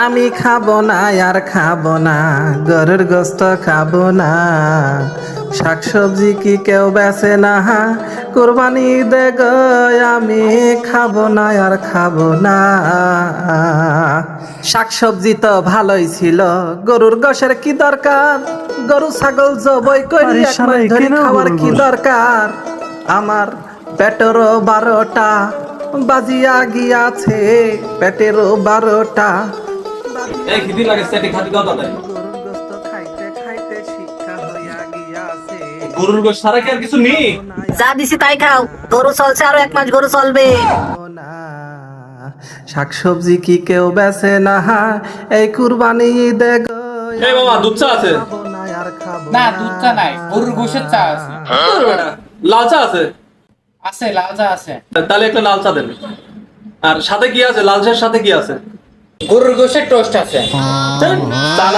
আমি খাব না আর খাব না গরুর গোস্ত খাব না। শাকসবজি কি কেউ বেছে না কোরবানি দে আমি খাব না আর খাব না। শাকসবজি তো ভালোই ছিল গরুর গোশের কি দরকার? গরু ছাগল জবই করি খাওয়ার কি দরকার? আমার পেটেরও বারোটা বাজিয়া গিয়াছে পেটেরও বারোটা। এই খিদি লাগে সেটি খাতি গরুর গোশ কি আর কিছু নেই? যা দিছি তাই খাও। গরু চলছে আরও এক মাস গরু চলবে। শাকসবজি কি কেউ বেছে না? এই কুরবানি দে গো এই বাবা দুধ চা আছে? না আর দুধ চা নাই গরুর গোশের চা আছে। লাল চা আছে? আছে লাল চা আছে। তাহলে একটা লাল চা দেন। আর সাথে কি আছে? লাল চার সাথে কি আছে? গরুর গোশের টোস্ট আছে চা।